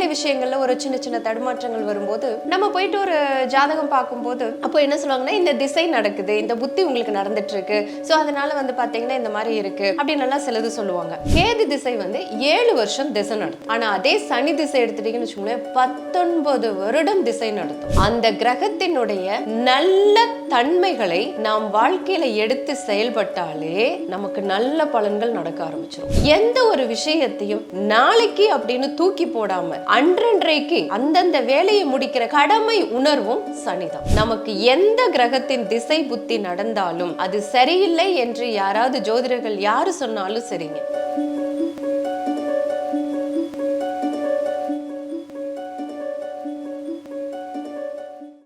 வேலை விஷயங்கள்ல ஒரு சின்ன சின்ன தடுமாற்றங்கள் வரும்போது நம்ம போயிட்டு ஒரு ஜாதகம் பார்க்கும்போது அப்போ என்ன சொல்லுவாங்கன்னா இந்த திசை நடக்குது இந்த புத்தி உங்களுக்கு நடந்துட்டு இருக்கு ஸோ அதனால வந்து பாத்தீங்கன்னா இந்த மாதிரி இருக்கு அப்படின்னு எல்லாம் சிலது சொல்லுவாங்க. கேது திசை வந்து ஏழு வருஷம் திசை நடத்தும். ஆனா அதே சனி திசை எடுத்துட்டீங்கன்னு வச்சுக்கோங்களேன் பத்தொன்பது வருடம் திசை நடத்தும். அந்த கிரகத்தினுடைய நல்ல தன்மைகளை நாம் வாழ்க்கையில எடுத்து செயல்பட்டாலே நமக்கு நல்ல பலன்கள் நடக்க ஆரம்பிச்சிடும் எந்த ஒரு விஷயத்தையும் நாளைக்கு அப்படின்னு தூக்கி போடாம அன்றன்றைக்கு அந்தந்த வேலையை முடிக்கிற கடமை உணர்வும் சனிதான். நமக்கு எந்த கிரகத்தின் திசை புத்தி நடந்தாலும் அது சரியில்லை என்று யாராவது ஜோதிடர்கள் யாரு சொன்னாலும் சரிங்க.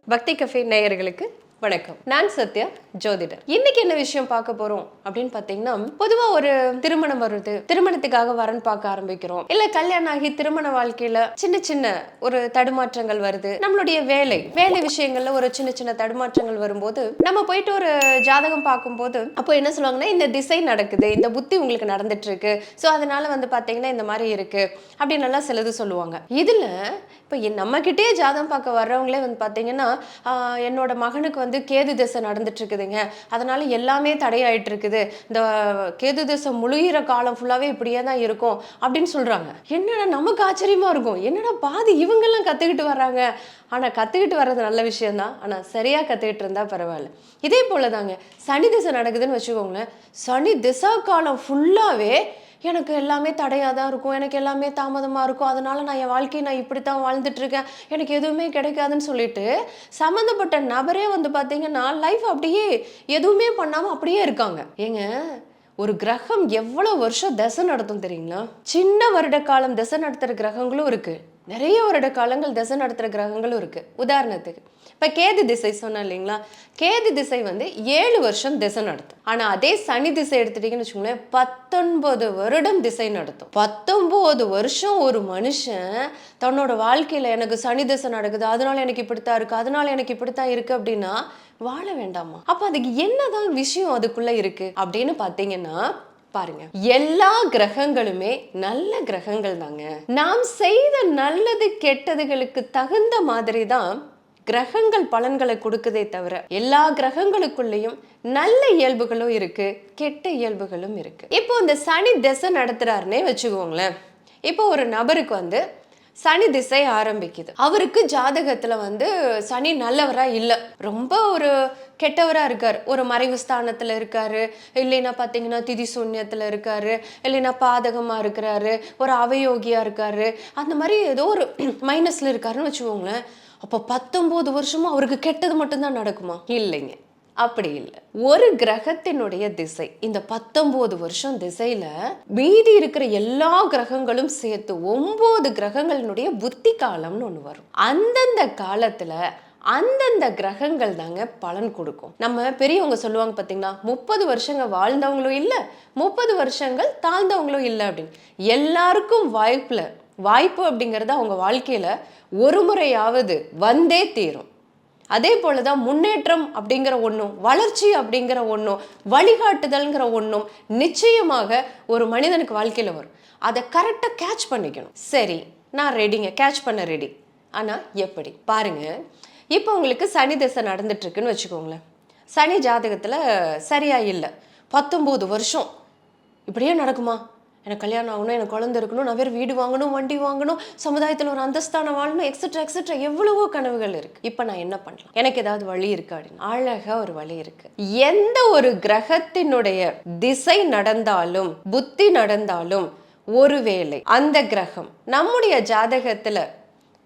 பக்தி கஃபே நேயர்களுக்கு வணக்கம். நான் சத்யா ஜோதிடர். இன்னைக்கு என்ன விஷயம் பார்க்க போறோம் அப்படின்னு பாத்தீங்கன்னா பொதுவா ஒரு திருமணம் வருது. திருமணத்துக்காக வரன் பார்க்க ஆரம்பிக்கிறோம். இல்ல கல்யாணம் ஆகி திருமண வாழ்க்கையில சின்ன சின்ன ஒரு தடுமாற்றங்கள் வருது. நம்மளுடைய வேலை வேலை விஷயங்கள்ல ஒரு சின்ன சின்ன தடுமாற்றங்கள் வரும்போது நம்ம போயிட்டு ஒரு ஜாதகம் பார்க்கும்போது அப்போ என்ன சொல்லுவாங்கன்னா இந்த திசை நடக்குது இந்த புத்தி உங்களுக்கு நடந்துட்டு இருக்கு ஸோ அதனால வந்து பாத்தீங்கன்னா இந்த மாதிரி இருக்கு. அப்படின்னு எல்லாம் சிலது சொல்லுவாங்க. இதுல இப்போ நம்ம கிட்டே ஜாதகம் பார்க்க வர்றவங்களே வந்து பாத்தீங்கன்னா என்னோட மகனுக்கு வந்து கேது திசை நடந்துட்டு இருக்குதுங்க அதனால எல்லாமே தடையாயிட்டு இருக்குது இந்த கேது திசை முழுகிற காலம் ஃபுல்லாவே இப்படியே தான் இருக்கும் அப்படின்னு சொல்றாங்க. என்னடா நமக்கு ஆச்சரியமா இருக்கும். என்னடா பாதி இவங்கெல்லாம் கத்துக்கிட்டு வர்றாங்க. ஆனால் கற்றுக்கிட்டு வர்றது நல்ல விஷயம்தான். ஆனால் சரியாக கற்றுக்கிட்டு இருந்தால் பரவாயில்ல. இதே போல தாங்க சனி திசை நடக்குதுன்னு வச்சுக்கோங்களேன். சனி திசா காலம் ஃபுல்லாகவே எனக்கு எல்லாமே தடையாக தான் இருக்கும். எனக்கு எல்லாமே தாமதமாக இருக்கும். அதனால் நான் என் வாழ்க்கையை நான் இப்படி தான் வாழ்ந்துட்டுருக்கேன் எனக்கு எதுவுமே கிடைக்காதுன்னு சொல்லிட்டு சம்மந்தப்பட்ட நபரே வந்து பார்த்தீங்கன்னா லைஃப் அப்படியே எதுவுமே பண்ணாமல் அப்படியே இருக்காங்க. ஏங்க ஒரு கிரகம் எவ்வளோ வருஷம் தசை நடத்தும் தெரியுங்களா? சின்ன வருட காலம் தசை நடத்துகிற கிரகங்களும் இருக்குது நிறைய வருட காலங்கள் தசை நடத்துகிற கிரகங்களும் இருக்குது உதாரணத்துக்கு இப்போ கேது திசை சொன்னேன் இல்லைங்களா? கேது திசை வந்து ஏழு வருஷம் திசை நடத்தும். ஆனால் அதே சனி திசை எடுத்துட்டீங்கன்னு வச்சுக்கோங்களேன் பத்தொன்பது வருடம் திசை நடத்தும். பத்தொன்பது வருஷம் ஒரு மனுஷன் தன்னோட வாழ்க்கையில் எனக்கு சனி திசை நடக்குது அதனால எனக்கு இப்படித்தான் இருக்குது அதனால எனக்கு இப்படித்தான் இருக்குது அப்படின்னா வாழ வேண்டாமா? அப்போ அதுக்கு என்னதான் விஷயம் அதுக்குள்ளே இருக்குது அப்படின்னு பார்த்தீங்கன்னா பாருங்க. எல்லா கிரகங்களுமே நல்ல கிரகங்கள் தாங்க. நாம் செய்த நல்லது கெட்டதுகளுக்கு தகுந்த மாதிரி தான் கிரகங்கள் பலன்களை கொடுக்குதே தவிர எல்லா கிரகங்களுக்குள்ளேயும் நல்ல இயல்புகளும் இருக்கு கெட்ட இயல்புகளும் இருக்கு. இப்போ இந்த சனி திசை நடத்துறாருன்னே வச்சுக்கோங்களேன். இப்போ ஒரு நபருக்கு வந்து சனி திசை ஆரம்பிக்குது. அவருக்கு ஜாதகத்துல வந்து சனி நல்லவரா இல்லை. ரொம்ப ஒரு கெட்டவரா இருக்கார். ஒரு மறைவு ஸ்தானத்துல இருக்காரு. இல்லைன்னா பார்த்தீங்கன்னா திதி சூன்யத்துல இருக்காரு. இல்லைன்னா பாதகமா இருக்கிறாரு. ஒரு அவயோகியா இருக்காரு. அந்த மாதிரி ஏதோ ஒரு மைனஸ்ல இருக்காருன்னு வச்சுக்கோங்களேன். அப்போ பத்தொம்போது வருஷமும் அவருக்கு கெட்டது மட்டும்தான் நடக்குமா? இல்லைங்க. அப்படி இல்லை. ஒரு கிரகத்தினுடைய திசை இந்த பத்தொன்பது வருஷம் திசையில மீதி இருக்கிற எல்லா கிரகங்களும் சேர்த்து ஒன்பது கிரகங்களினுடைய புத்தி காலம்னு ஒன்று வரும். அந்தந்த காலத்துல அந்தந்த கிரகங்கள் தாங்க பலன் கொடுக்கும். நம்ம பெரியவங்க சொல்லுவாங்க பார்த்தீங்களா முப்பது வருஷங்க வாழ்ந்தவங்களும் இல்லை முப்பது வருஷங்கள் தாழ்ந்தவங்களும் இல்லை அப்படின்னு. எல்லாருக்கும் வாய்ப்பில் வாய்ப்பு அப்படிங்கிறது அவங்க வாழ்க்கையில் ஒரு முறையாவது வந்தே தீரும். அதே போல தான் முன்னேற்றம் அப்படிங்கிற ஒன்றும் வளர்ச்சி அப்படிங்கிற ஒன்றும் வழிகாட்டுதல்ங்கிற ஒன்றும் நிச்சயமாக ஒரு மனிதனுக்கு வாழ்க்கையில் வரும். அதை கரெக்டாக கேட்ச் பண்ணிக்கணும். சரி நான் ரெடிங்க கேட்ச் பண்ண ரெடி ஆனால் எப்படி? பாருங்கள் இப்போ உங்களுக்கு சனி திசை நடந்துட்டுருக்குன்னு வச்சுக்கோங்களேன். சனி ஜாதகத்தில் சரியாக இல்லை. பத்தொம்போது வருஷம். இப்படியே நடக்குமா? எனக்கு கல்யாணம் ஆகணும் எனக்கு குழந்தை இருக்கணும் நான் வேறு வீடு வாங்கணும் வண்டி வாங்கணும் சமுதாயத்தில் ஒரு அந்தஸ்தான வாழணும் எக்ஸட்ரா எக்ஸட்ரா எவ்வளவோ கனவுகள் இருக்கு. இப்போ நான் என்ன பண்ணலாம்? எனக்கு ஏதாவது வழி இருக்கு அப்படின்னு. அழகா ஒரு வழி இருக்கு. எந்த ஒரு கிரகத்தினுடைய திசை நடந்தாலும் புத்தி நடந்தாலும் ஒருவேளை அந்த கிரகம் நம்முடைய ஜாதகத்துல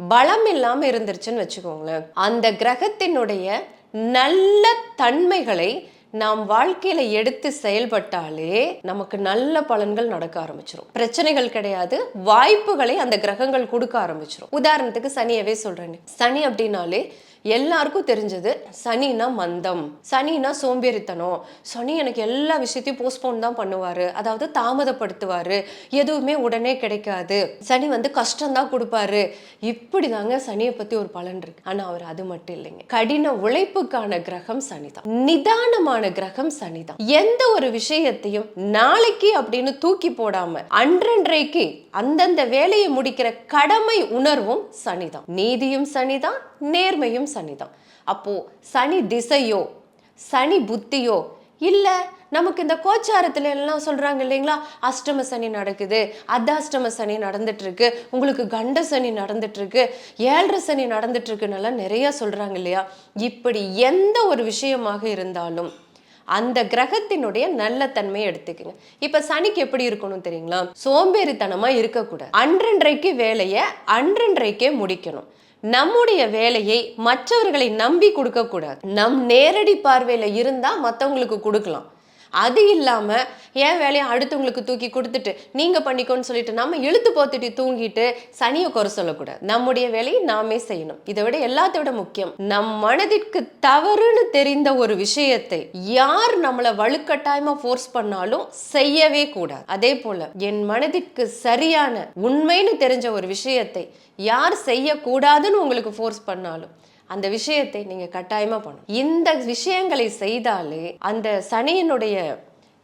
பலம் இல்லாம இருந்துருச்சுன்னு வச்சுக்கோங்களேன். அந்த கிரகத்தினுடைய நல்ல தன்மைகளை நாம் வாழ்க்கையில எடுத்து செயல்பட்டாலே நமக்கு நல்ல பலன்கள் நடக்க ஆரம்பிச்சிடும் பிரச்சனைகள் கிடையாது வாய்ப்புகளை அந்த கிரகங்கள் கொடுக்க ஆரம்பிச்சிடும் உதாரணத்துக்கு சனியவே சொல்றேன். சனி அப்படின்னாலே எல்லாருக்கும் தெரிஞ்சது சனினா மந்தம் சனினா சோம்பேறித்தனம். சனி எனக்கு எல்லா விஷயத்தையும் போஸ்ட்போன் தான் பண்ணுவாரு. அதாவது தாமதப்படுத்துவாரு. எதுவுமே உடனே கிடைக்காது. சனி வந்து கஷ்டம் தான் கொடுப்பாரு. இப்படி தாங்க சனியை பத்தி ஒரு பலன் இருக்கு. ஆனா அவர் அது மட்டும் இல்லைங்க. கடின உழைப்புக்கான கிரகம் சனி தான் நிதானமான கிரகம் சனி தான் எந்த ஒரு விஷயத்தையும் நாளைக்கு அப்படின்னு தூக்கி போடாம அன்றன்றைக்கு அந்தந்த வேலையை முடிக்கிற கடமை உணர்வும் சனிதான். நீதியும் சனிதான் நேர்மையும் சனி சனிதான் அப்போ சனி திசையோ சனி புத்தியோ இல்ல நமக்கு இந்த கோச்சாரத்துல எல்லாம் சொல்றாங்க இல்லைங்களா அஷ்டம சனி நடக்குது அர்த்தாஷ்டம சனி நடந்துட்டு இருக்கு உங்களுக்கு கண்ட சனி நடந்துட்டு இருக்கு ஏழரை சனி நடந்துட்டு இருக்குன்னு எல்லாம் சொல்றாங்க இல்லையா? இப்படி எந்த ஒரு விஷயமாக இருந்தாலும் அந்த கிரகத்தினுடைய நல்ல தன்மையை எடுத்துக்கங்க. இப்ப சனிக்கு எப்படி இருக்கணும் தெரியுங்களா? சோம்பேறித்தனமா இருக்கக்கூடாது. அன்றன்றைக்கு வேலையை அன்றன்றைக்கே முடிக்கணும். நம்முடைய வேலையை மற்றவர்களை நம்பி கொடுக்க கூடாது நம் நேரடி பார்வையில இருந்தா மத்தவங்களுக்கு கொடுக்கலாம். அது இல்லாமல் என் வேலையை அடுத்தவங்களுக்கு தூக்கி கொடுத்துட்டு நீங்கள் பண்ணிக்கோன்னு சொல்லிட்டு நம்ம இழுத்து போத்துட்டு தூங்கிட்டு சனியை குறை சொல்லக்கூடாது. நம்முடைய வேலையை நாமே செய்யணும். இதை விட எல்லாத்தை விட முக்கியம் நம் மனதிற்கு தவறுன்னு தெரிந்த ஒரு விஷயத்தை யார் நம்மளை வலுக்கட்டாயமா ஃபோர்ஸ் பண்ணாலும் செய்யவே கூடாது. அதே போல என் மனதிற்கு சரியான உண்மைன்னு தெரிஞ்ச ஒரு விஷயத்தை யார் செய்யக்கூடாதுன்னு உங்களுக்கு ஃபோர்ஸ் பண்ணாலும் அந்த விஷயத்தை நீங்க கட்டாயமா பண்ணணும். இந்த விஷயங்களை செய்தாலே அந்த சனியினுடைய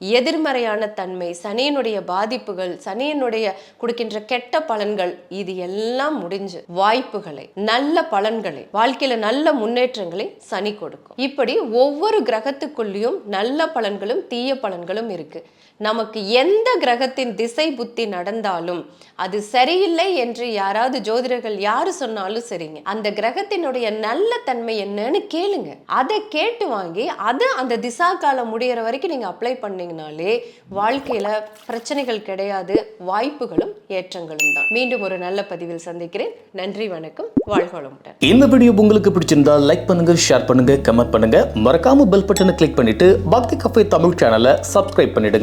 எதிர்மறையான தன்மை சனியினுடைய பாதிப்புகள் சனியினுடைய கொடுக்கின்ற கெட்ட பலன்கள் இது எல்லாம் முடிஞ்சு வாய்ப்புகளை நல்ல பலன்களை வாழ்க்கையில நல்ல முன்னேற்றங்களை சனி கொடுக்கும். இப்படி ஒவ்வொரு கிரகத்துக்குள்ளேயும் நல்ல பலன்களும் தீய பலன்களும் இருக்கு. நமக்கு எந்த கிரகத்தின் திசை புத்தி நடந்தாலும் அது சரியில்லை என்று யாராவது ஜோதிடர்கள் யாரு சொன்னாலும் சரிங்க. அந்த கிரகத்தினுடைய நல்ல தன்மை என்னன்னு கேளுங்க. அதை கேட்டு வாங்கி அதை அந்த திசா காலம் முடிகிற வரைக்கும் நீங்க அப்ளை பண்ணிங்கனாலே வாழ்க்கையில பிரச்சனைகள் கிடையாது வாய்ப்புகளும் ஏற்றங்களும் தான். மீண்டும் ஒரு நல்ல பதிவில் சந்திக்கிறேன். நன்றி வணக்கம். வாழ்கோளமுடன் இந்த வீடியோ உங்களுக்கு பிடிச்சிருந்தா லைக் பண்ணுங்க ஷேர் பண்ணுங்க கமெண்ட் பண்ணுங்க. மறக்காம பெல் பட்டனை கிளிக் பண்ணிட்டு பக்தி கஃபே தமிழ் சேனலை சப்ஸ்கிரைப் பண்ணிடுங்க.